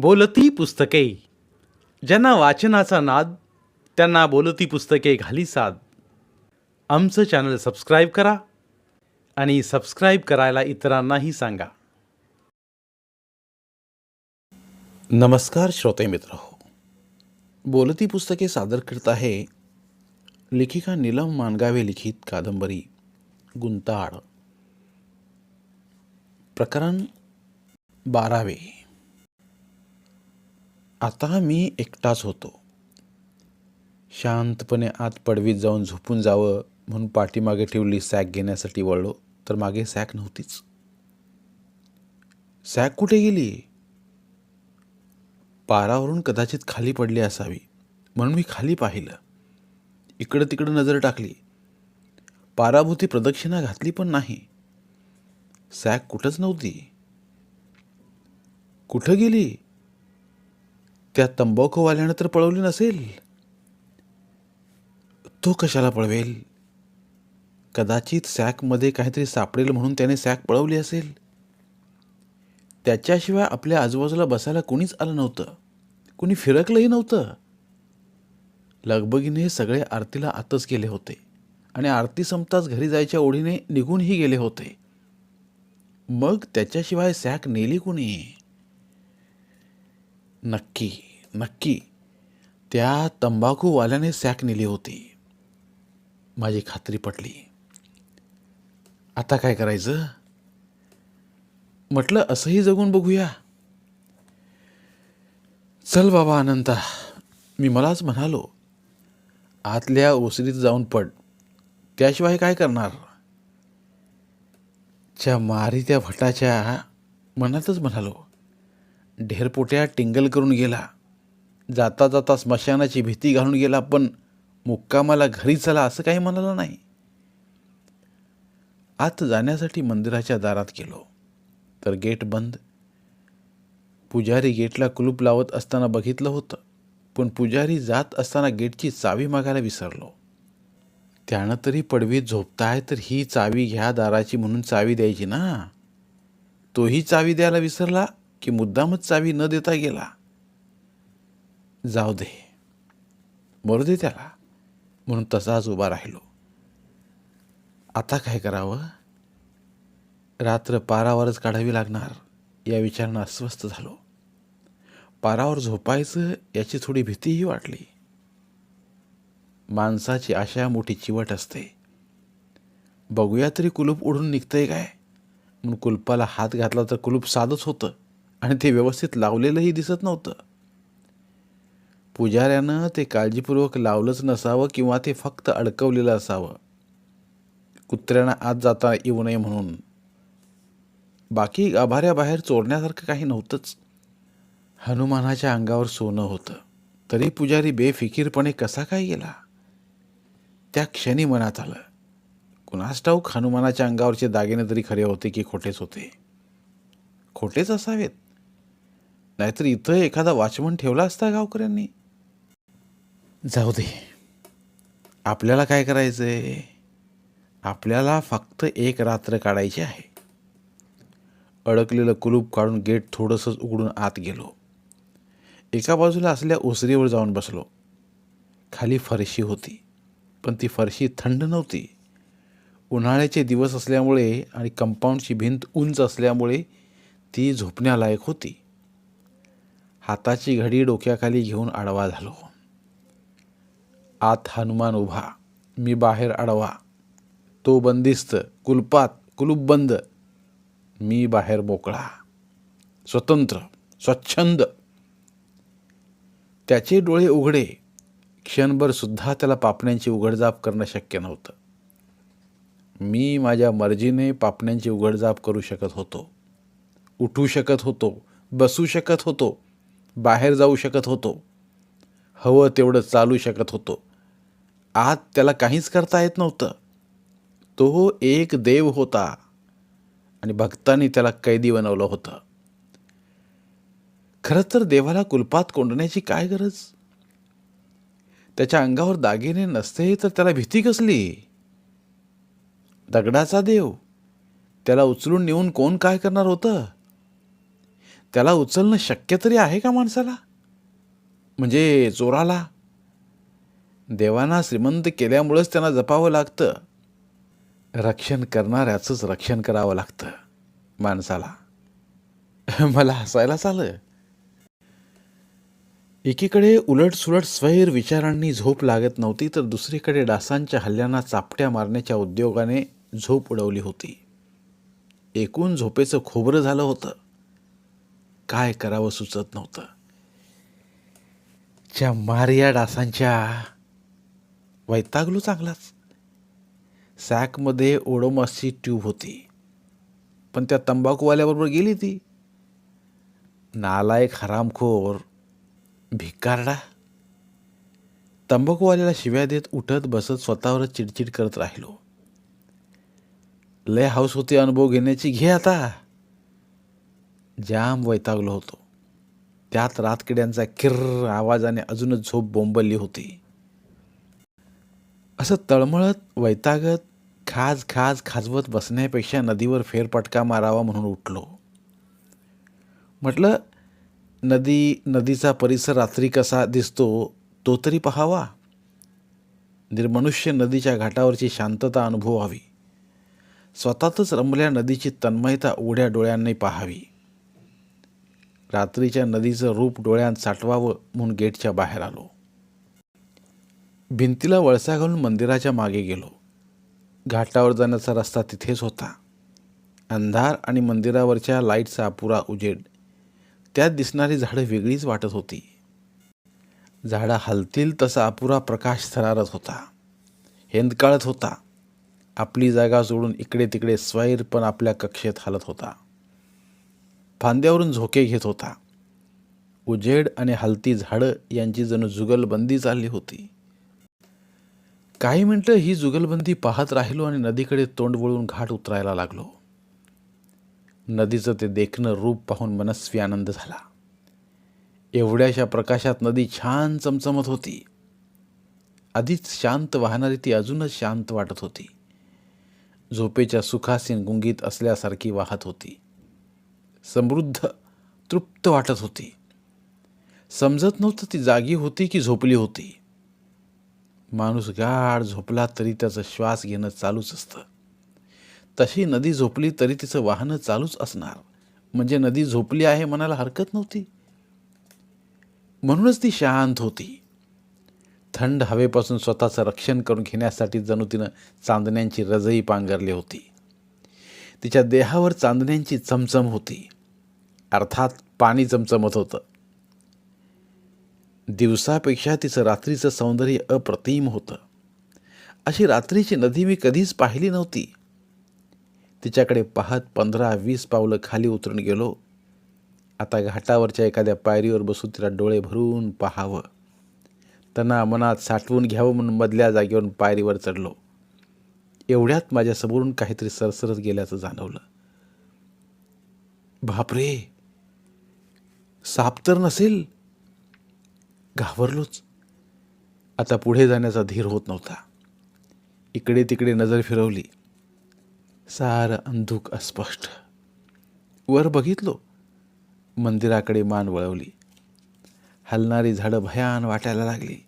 बोलती पुस्तके. ज्यांना वाचनाचा नाद त्यांना बोलती पुस्तके घाली साद. आमचं चॅनल सबस्क्राईब करा आणि सबस्क्राईब करायला इतरांनाही सांगा. नमस्कार श्रोते मित्र हो. बोलती पुस्तके सादर करत आहे लेखिका नीलम मानगावे लिखित कादंबरी गुंताळ. प्रकरण बारावे. आता मी एकटाच होतो. शांतपणे आत पडवीत जाऊन झोपून जावं म्हणून पाठीमागे ठेवली सॅक घेण्यासाठी वळलो तर मागे सॅक नव्हतीच. सॅक कुठे गेली? पारावरून कदाचित खाली पडली असावी म्हणून मी खाली पाहिलं. इकडं तिकडं नजर टाकली. पाराभूती प्रदक्षिणा घातली पण नाही. सॅक कुठंच नव्हती. कुठं गेली? त्या तंबाखूवाल्यानं तर पळवली नसेल? तो कशाला पळवेल? कदाचित सॅकमध्ये काहीतरी सापडेल म्हणून त्याने सॅक पळवली असेल. त्याच्याशिवाय आपल्या आजूबाजूला बसायला कोणीच आलं नव्हतं. कोणी फिरकलंही नव्हतं. लगबगीने सगळे आरतीला आतच गेले होते आणि आरती संपताच घरी जायच्या ओढीने निघूनही गेले होते. मग त्याच्याशिवाय सॅक नेली कोणी? नक्की. नक्की. त्या तंबाखूवाल्याने सॅक नेली होती. माझी खात्री पटली. आता काय करायचं? म्हटलं असंही जगून बघूया. चल बाबा अनंता. मी मलाच म्हणालो आतल्या ओसरीत जाऊन पड. त्याशिवाय काय करणार? च्या मारी त्या भटाच्या मनातच म्हणालो ढेरपोट्या टिंगल करून गेला. जाता जाता स्मशानाची भीती घालून गेला पण मुक्कामाला घरी चला असं काही म्हणाला नाही. आत जाण्यासाठी मंदिराच्या दारात गेलो. तर गेट बंद. पुजारी गेटला कुलूप लावत असताना बघितलं होतं पण पुजारी जात असताना गेटची चावी मागायला विसरलो. त्यानं तरी पडवीत झोपताय तर ही चावी घ्या दाराची म्हणून चावी द्यायची ना? तोही चावी द्यायला विसरला की मुद्दामच चावी न देता गेला? जाऊ दे. मरू दे त्याला. म्हणून तसाच उभा राहिलो. आता काय करावं? रात्र पारावरच काढावी लागणार या विचारानं अस्वस्थ झालो. पारावर झोपायचं याची थोडी भीतीही वाटली. माणसाची आशा मोठी चिवट असते. बघूया तरी कुलूप उडून निघतंय काय? म्हणून कुलपाला हात घातला तर कुलूप साधच होतं आणि ते व्यवस्थित लावलेलंही दिसत नव्हतं. पुजाऱ्यानं ते काळजीपूर्वक लावलंच नसावं किंवा ते फक्त अडकवलेलं असावं. कुत्र्यांना आत जाता येऊ नये म्हणून. बाकी गाभाऱ्याबाहेर चोरण्यासारखं काही नव्हतंच. हनुमानाच्या अंगावर सोनं होतं. तरी पुजारी बेफिकीरपणे कसा काय गेला? त्या क्षणी मनात आलं. कुणास ठाऊक हनुमानाच्या अंगावरचे दागिने तरी खरे होते की खोटेच होते? खोटेच असावेत. नाहीतर इथं एखादा वाचमन ठेवला असता गावकऱ्यांनी? जाऊ दे. आपल्याला काय करायचं आहे आपल्याला फक्त एक रात्र काढायची आहे. अडकलेलं कुलूप काढून गेट थोडंसंच उघडून आत गेलो. एका बाजूला असल्या ओसरीवर जाऊन बसलो. खाली फरशी होती पण ती फरशी थंड नव्हती. उन्हाळ्याचे दिवस असल्यामुळे आणि कंपाऊंडची भिंत उंच असल्यामुळे ती झोपण्यालायक होती. हाताची घडी डोक्याखाली घेऊन आडवा झालो. आत हनुमान उभा मी बाहेर आडवा तो बंदिस्त कुलपात कुलूप बंद मी बाहेर मोकळा. स्वतंत्र स्वच्छंद. त्याचे डोळे उघडे. क्षणभर सुद्धा त्याला पापण्यांची उघडजाप करणं शक्य नव्हतं. मी माझ्या मर्जीने पापण्यांची उघडजाप करू शकत होतो. उठू शकत होतो बसू शकत होतो बाहेर जाऊ शकत होतो. हवं तेवढं चालू शकत होतो. आत त्याला काहीच करता येत नव्हतं. तो एक देव होता आणि भक्तांनी त्याला कैदी बनवलं होतं. खरं तर देवाला कुलपात कोंडण्याची काय गरज? त्याच्या अंगावर दागिने नसते तर त्याला भीती कसली? दगडाचा देव त्याला उचलून नेऊन कोण काय करणार होतं? त्याला उचलणं शक्य तरी आहे का माणसाला? म्हणजे चोराला? देवांना श्रीमंत केल्यामुळंच त्यांना जपावं लागतं. रक्षण करणाऱ्याचंच रक्षण करावं लागतं माणसाला. मला हसायलाच आलं एकीकडे उलटसुलट स्वैर विचारांनी झोप लागत नव्हती तर दुसरीकडे डासांच्या हल्ल्यांना चापट्या मारण्याच्या उद्योगाने झोप उडवली होती. एकूण झोपेचं खोबरं झालं होतं. काय करावं सुचत नव्हतं. च्या मारिया डासांच्या वैतागलो चांगलाच. सॅकमध्ये ओडोमासची ट्यूब होती पण त्या तंबाखूवाल्याबरोबर गेली ती. नालायक हरामखोर भिकारडा. तंबाखूवाल्याला शिव्या देत उठत बसत स्वतःवरच चिडचिड करत राहिलो. लय हाऊस होती अनुभव घेण्याची घे आता. जाम वैतागलो होतो. त्यात रातकिड्यांचा किर्र आवाजाने अजूनच झोप बोंबलली होती. असं तळमळत वैतागत खाज खाज खाजवत बसण्यापेक्षा नदीवर फेरपटका मारावा म्हणून उठलो. म्हटलं नदी नदीचा परिसर रात्री कसा दिसतो तो तरी पहावा. निर्मनुष्य नदीच्या घाटावरची शांतता अनुभवावी. स्वतःतच रमल्या नदीची तन्मयता उघड्या डोळ्यांनी पाहावी. रात्रीच्या नदीचं रूप डोळ्यांत साठवावं म्हणून गेटच्या बाहेर आलो. भिंतीला वळसा घालून मंदिराच्या मागे गेलो. घाटावर जाण्याचा रस्ता तिथेच होता. अंधार आणि मंदिरावरच्या लाईटचा अपुरा उजेड. त्यात दिसणारी झाडं वेगळीच वाटत होती. झाडं हलतील तसा अपुरा प्रकाश थरारत होता. हेंदकाळत होता. आपली जागा सोडून इकडे तिकडे स्वैर पण आपल्या कक्षेत हलत होता. फांद्यावरून झोके घेत होता. उजेड आणि हलती झाडं यांची जणू जुगलबंदी चालली होती. काही मिनटं ही जुगलबंदी पाहत राहिलो आणि नदीकडे तोंड वळून घाट उतरायला लागलो. नदीचं ते देखणं रूप पाहून मनस्वी आनंद झाला. एवढ्याशा प्रकाशात नदी छान चमचमत होती. आधीच शांत वाहणारी ती अजूनच शांत वाटत होती. झोपेच्या सुखासीन गुंगीत असल्यासारखी वाहत होती. समृद्ध तृप्त वाटत होती. समजत नव्हतं ती जागी होती की झोपली होती. माणूस गाढ झोपला तरी त्याचा श्वास घेणं चालूच असतं. तशी नदी झोपली तरी तिचं वाहनं चालूच असणार. म्हणजे नदी झोपली आहे म्हणायला हरकत नव्हती. म्हणूनच ती शांत होती. थंड हवेपासून स्वतःचं रक्षण करून घेण्यासाठी जणू तिनं चांदण्यांची रजई पांघरली होती. तिच्या देहावर चांदण्यांची चमचम होती. अर्थात पाणी चमचमत होतं. दिवसापेक्षा तिचं रात्रीचं सौंदर्य अप्रतिम होतं. अशी रात्रीची नदी मी कधीच पाहिली नव्हती. तिच्याकडे पाहत पंधरा वीस पावलं खाली उतरून गेलो. आता घाटावरच्या एखाद्या पायरीवर बसून तिला डोळे भरून पाहावं. त्यांना मनात साठवून घ्यावं म्हणून मधल्या जागेवरून पायरीवर चढलो. एवढ्यात माझ्यासमोरून काहीतरी सरसरत गेल्याचं जाणवलं. बापरे! साप तर नसेल. घाबरलोच. आता पुढे जाण्याचा धीर होत नव्हता. इकडे तिकडे नजर फिरवली. सारं अंधुक अस्पष्ट. वर बघितलो. मंदिराकडे मान वळवली. हलणारी झाडं भयान वाटायला लागली.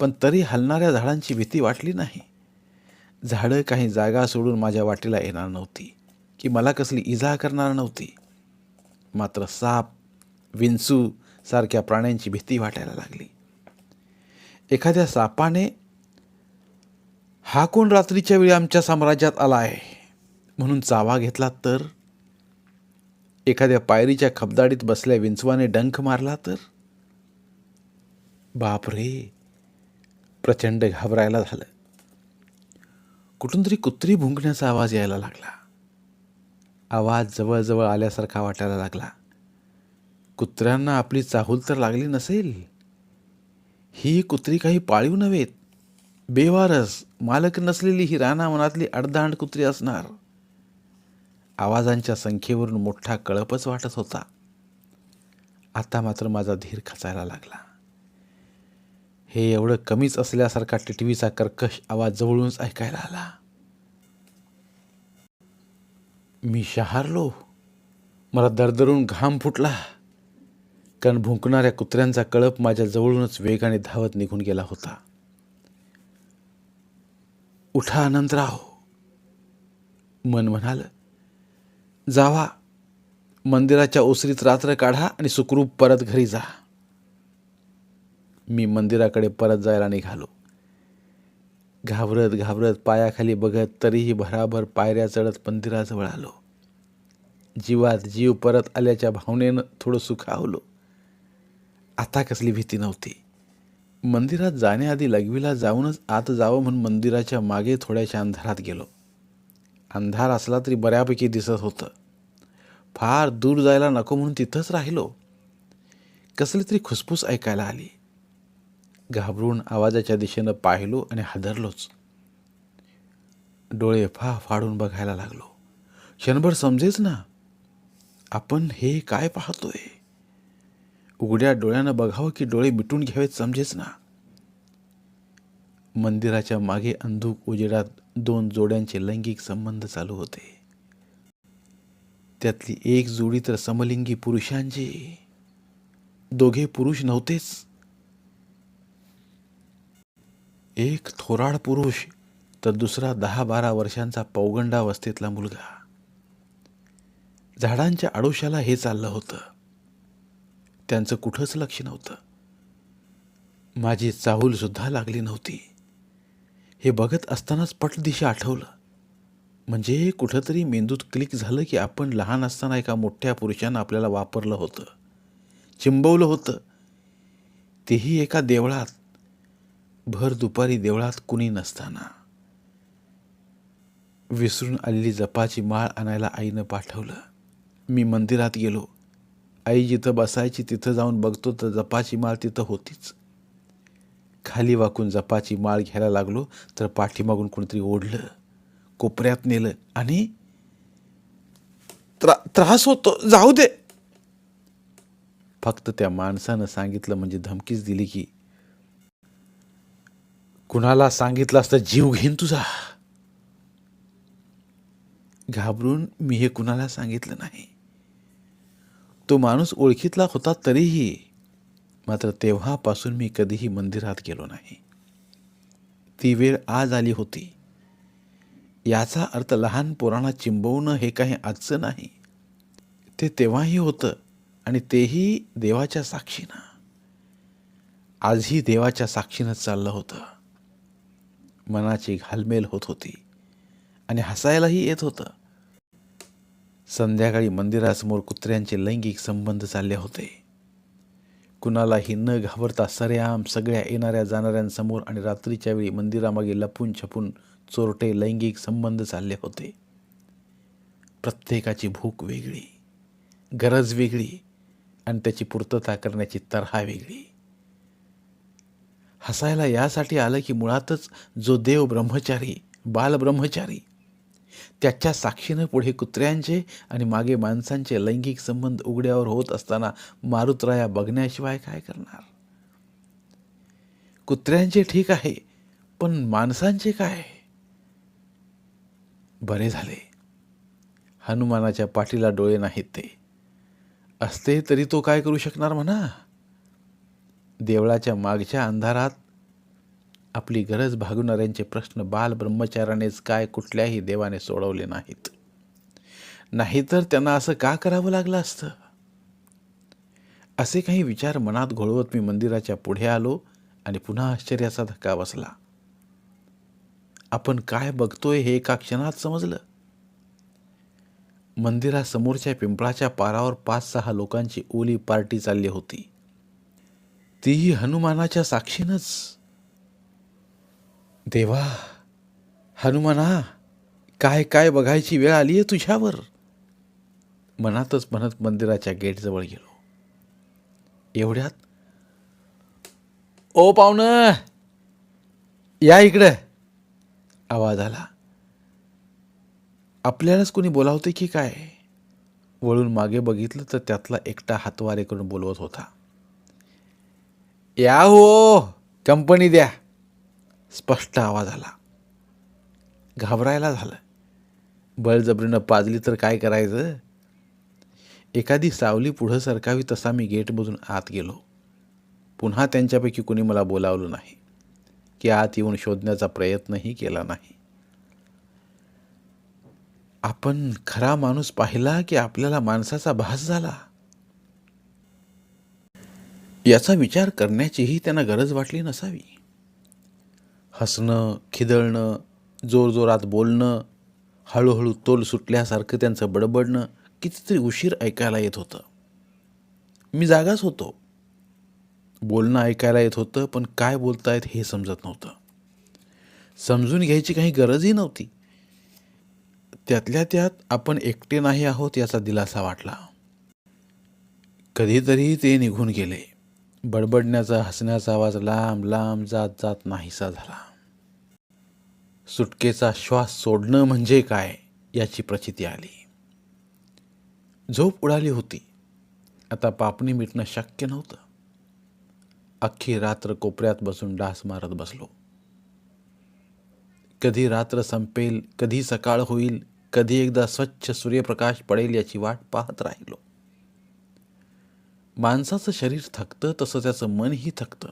पण तरी हलणाऱ्या झाडांची भीती वाटली नाही. झाडं काही जागा सोडून माझ्या वाटेला येणार नव्हती. की मला कसली इजा करणार नव्हती. मात्र साप विंचू सारख्या प्राण्यांची भीती वाटायला लागली. एखाद्या सापाने हा कोण रात्रीच्या वेळी आमच्या साम्राज्यात आला आहे? म्हणून चावा घेतला तर एखाद्या पायरीच्या खबदाडीत बसल्या विंचवाने डंख मारला तर बापरे प्रचंड घाबरायला झालं. कुठून तरी कुत्री भुंकण्याचा आवाज यायला लागला. आवाज जवळजवळ आल्यासारखा वाटायला लागला. कुत्र्यांना आपली चाहूल तर लागली नसेल? ही कुत्री काही पाळीव नव्हेत बेवारस मालक नसलेली ही राणा मनातली अडदांड कुत्री असणार. आवाजांच्या संख्येवरून मोठा कळपच वाटत होता. आता मात्र माझा धीर खचायला लागला. हे एवढं कमीच असल्यासारखा टिटवीचा कर्कश आवाज जवळूनच ऐकायला आला. मी शहारलो. मला दरदरून घाम फुटला. कारण भुंकणाऱ्या कुत्र्यांचा कळप माझ्या जवळूनच वेगाने धावत निघून गेला होता. उठा अनंतराव मन म्हणाल जावा मंदिराच्या ओसरीत रात्र काढा आणि सुखरूप परत घरी जा. मी मंदिराकडे परत जायला निघालो. घाबरत घाबरत पायाखाली बघत तरीही भराभर पायऱ्या चढत मंदिराजवळ आलो. जीवात जीव परत आल्याच्या भावनेनं थोडं सुखावलो. आता कसली भीती नव्हती. मंदिरात जाण्याआधी लघवीला जाऊनच आत जावं म्हणून मंदिराच्या मागे थोड्याशा अंधारात गेलो. अंधार असला तरी बऱ्यापैकी दिसत होतं. फार दूर जायला नको म्हणून तिथंच राहिलो. कसली तरी खुसफुस ऐकायला आली. घाबरून आवाजाच्या दिशेनं पाहिलो आणि हादरलोच. डोळे फा फाडून बघायला लागलो. क्षणभर समजेच ना आपण हे काय पाहतोय? उघड्या डोळ्यानं बघावं की डोळे मिटून घ्यावेत समजेच ना. मंदिराच्या मागे अंधूक उजेडात दोन जोड्यांचे लैंगिक संबंध चालू होते. त्यातली एक जोडी तर समलिंगी पुरुषांची. दोघे पुरुष नव्हतेच. एक थोराड पुरुष तर दुसरा दहा बारा वर्षांचा पौगंडावस्थेतला मुलगा. झाडांच्या आडोशाला हे चाललं होतं. त्यांचं कुठंच लक्ष नव्हतं. माझी चाहूलसुद्धा लागली नव्हती. हे बघत असतानाच पटदिशा आठवलं. म्हणजे कुठंतरी मेंदूत क्लिक झालं की आपण लहान असताना एका मोठ्या पुरुषानं आपल्याला वापरलं होतं. चिंबवलं होतं. तेही एका देवळात. भर दुपारी देवळात कुणी नसताना. विसरून आलेली जपाची माळ आणायला आईनं पाठवलं. मी मंदिरात गेलो. आई जिथं बसायची तिथं जाऊन बघतो तर जपाची माळ तिथं होतीच. खाली वाकून जपाची माळ घ्यायला लागलो तर पाठीमागून कोणीतरी ओढलं कोपऱ्यात नेलं आणि त्रा त्रास होतो. जाऊ दे. फक्त त्या माणसानं सांगितलं म्हणजे धमकीच दिली की कुणाला सांगितलं असतं जीव घेईन तुझा. घाबरून मी हे कुणाला सांगितलं नाही. तो माणूस ओळखीतला होता तरीही मात्र तेव्हापासून मी कधीही मंदिरात गेलो नाही. ती वेळ आज आली होती. याचा अर्थ लहान पोरांना चिंबवणं हे काही आजचं नाही. ते तेव्हाही होतं आणि तेही देवाच्या साक्षीनं. आजही देवाच्या साक्षीनंच चाललं होतं. मनाची घालमेल होत होती आणि हसायलाही येत होतं. संध्याकाळी मंदिरासमोर कुत्र्यांचे लैंगिक संबंध चालले होते. कुणालाही न घाबरता सरेआम सगळ्या येणाऱ्या जाणाऱ्यांसमोर आणि रात्रीच्या वेळी मंदिरामागे लपून छपून चोरटे लैंगिक संबंध चालले होते. प्रत्येकाची भूक वेगळी गरज वेगळी आणि त्याची पूर्तता करण्याची तऱ्हा वेगळी. हसायला यासाठी आलं की मुळातच जो देव ब्रह्मचारी बालब्रह्मचारी त्याच्या साक्षीनं पुढे कुत्र्यांचे आणि मागे माणसांचे लैंगिक संबंध उघड्यावर होत असताना मारुतराया बघण्याशिवाय काय करणार? कुत्र्यांचे ठीक आहे पण माणसांचे काय? बरे झाले. हनुमानाच्या पाठीला डोळे नाहीत ते. असते तरी तो काय करू शकणार म्हणा? देवळाच्या मागच्या अंधारात आपली गरज भागवणाऱ्यांचे प्रश्न बाल ब्रह्मचारानेच काय कुठल्याही देवाने सोडवले नाहीत. नाहीतर त्यांना असं का करावं लागलं असतं? असे काही विचार मनात घोळवत मी मंदिराच्या पुढे आलो आणि पुन्हा आश्चर्याचा धक्का बसला. आपण काय बघतोय हे एका क्षणात समजलं. मंदिरासमोरच्या पिंपळाच्या पारावर पाच सहा लोकांची ओली पार्टी चालली होती. तीही हनुमानाच्या साक्षीनंच. देवा हनुमाना काय काय बघायची वेळ आली आहे तुझ्यावर? मनातच म्हणत मंदिराच्या गेटजवळ गेलो. एवढ्यात ओ पाहुणं या इकडं. आवाज आला. आपल्यालाच कोणी बोलावते की काय? वळून मागे बघितलं तर त्यातला एकटा हातवारे करून बोलवत होता. या हो कंपनी द्या. स्पष्ट आवाज आला. घाबरायला झालं. बळजबरीनं पाजली तर काय करायचं? एखादी सावली पुढं सरकावी तसा मी गेटमधून आत गेलो. पुन्हा त्यांच्यापैकी कुणी मला बोलावलं नाही. की आत येऊन शोधण्याचा प्रयत्नही केला नाही. आपण खरा माणूस पाहिला की आपल्याला माणसाचा भास झाला? याचा विचार करण्याचीही त्यांना गरज वाटली नसावी. हसणं खिदळणं जोरजोरात बोलणं हळूहळू तोल सुटल्यासारखं त्यांचं बडबडणं कितीतरी उशीर ऐकायला येत होतं. मी जागाच होतो. बोलणं ऐकायला येत होतं पण काय बोलतायत हे समजत नव्हतं. समजून घ्यायची काही गरजही नव्हती. त्यातल्या त्यात आपण एकटे नाही आहोत याचा दिलासा वाटला. कधीतरी ते निघून गेले. बडबडण्याचा हसण्याचा आवाज लांब लांब जात जात नाहीसा झाला. सुटकेचा श्वास सोडणं म्हणजे काय याची प्रचिती आली. झोप उडाली होती. आता पापणी मिटणं शक्य नव्हतं. अख्खी रात्र कोपऱ्यात बसून डास मारत बसलो. कधी रात्र संपेल कधी सकाळ होईल कधी एकदा स्वच्छ सूर्यप्रकाश पडेल याची वाट पाहत राहिलो. माणसाचं शरीर थकतं तसं त्याचं मनही थकतं.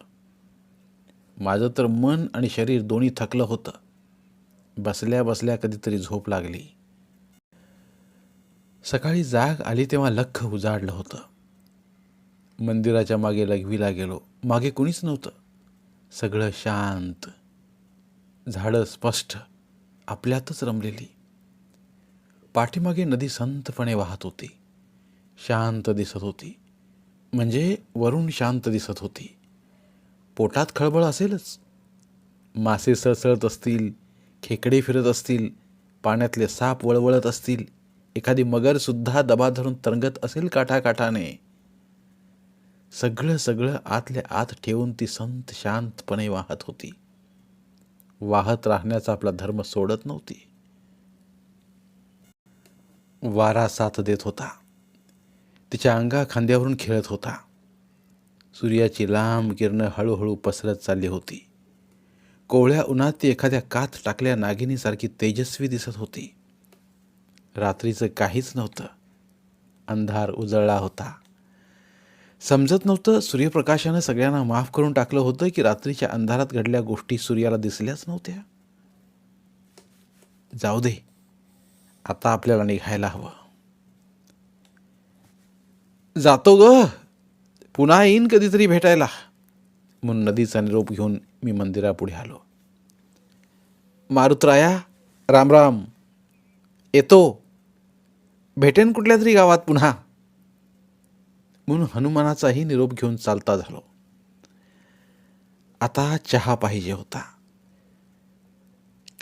माझं तर मन आणि शरीर दोन्ही थकलं होतं. बसल्या बसल्या कधीतरी झोप लागली. सकाळी जाग आली तेव्हा लख उजाडलं होतं. मंदिराच्या मागे लघवीला गेलो. मागे कुणीच नव्हतं. सगळं शांत. झाडं स्पष्ट. आपल्यातच रमलेली. पाठीमागे नदी संतपणे वाहत होती. शांत दिसत होती. म्हणजे वरून शांत दिसत होती. पोटात खळबळ असेलच. मासे सळसळत असतील. खेकडे फिरत असतील पाण्यातले साप वळवळत असतील एखादी मगरसुद्धा दबा धरून तरंगत असेल काठाकाठाने. सगळं सगळं आतल्या आत ठेवून ती संत शांतपणे वाहत होती. वाहत राहण्याचा आपला धर्म सोडत नव्हती. वारा साथ देत होता. तिच्या अंगा खांद्यावरून खेळत होता. सूर्याची लांब किरणं हळूहळू पसरत चालली होती. कोवळ्या उन्हात ती एखाद्या कात टाकल्या नागिनीसारखी तेजस्वी दिसत होती. रात्रीचं काहीच नव्हतं. अंधार उजळला होता. समजत नव्हतं सूर्यप्रकाशानं सगळ्यांना माफ करून टाकलं होतं की रात्रीच्या अंधारात घडल्या गोष्टी सूर्याला दिसल्याच नव्हत्या. जाऊ दे. आता आपल्याला निघायला हवं. जातो ग. पुन्हा येईन कधीतरी भेटायला. म्हणून नदीचा निरोप घेऊन मी मंदिरापुढे आलो. मारुतराया रामराम येतो. भेटेन कुठल्या तरी गावात पुन्हा. म्हणून हनुमानाचाही निरोप घेऊन चालता झालो. आता चहा पाहिजे होता.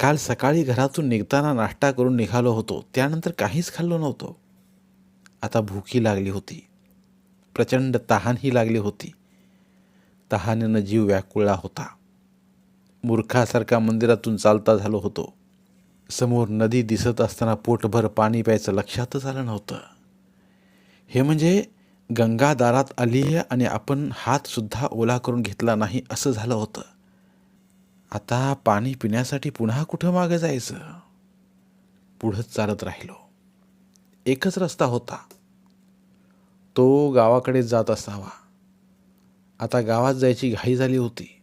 काल सकाळी घरातून निघताना नाश्ता करून निघालो होतो. त्यानंतर काहीच खाल्लो नव्हतो. आता भूकी लागली होती. प्रचंड तहानही लागली होती. तहानेनं जीव व्याकुळला होता. मूर्खासारखा मंदिरातून चालता झालो होतो. समोर नदी दिसत असताना पोटभर पाणी प्यायचं लक्षातच आलं नव्हतं. हे म्हणजे गंगा दारात आली आहे आणि आपण हातसुद्धा ओला करून घेतला नाही असं झालं होतं. आता पाणी पिण्यासाठी पुन्हा कुठं मागं जायचं? पुढंच चालत राहिलो. एकच रस्ता होता. तो गावाकडे जात असावा. आता गावात जायची घाई झाली होती.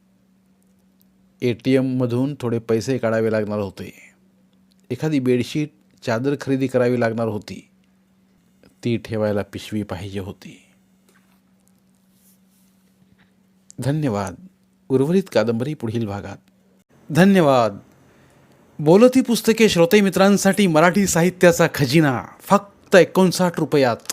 ए टी एममधून थोडे पैसे काढावे लागणार होते. एखादी बेडशीट चादर खरेदी करावी लागणार होती. ती ठेवायला पिशवी पाहिजे होती. धन्यवाद. उर्वरित कादंबरी पुढील भागात. धन्यवाद. बोलती पुस्तके श्रोते मित्रांसाठी मराठी साहित्याचा खजिना. फक्त एकोणसाठ रुपयात.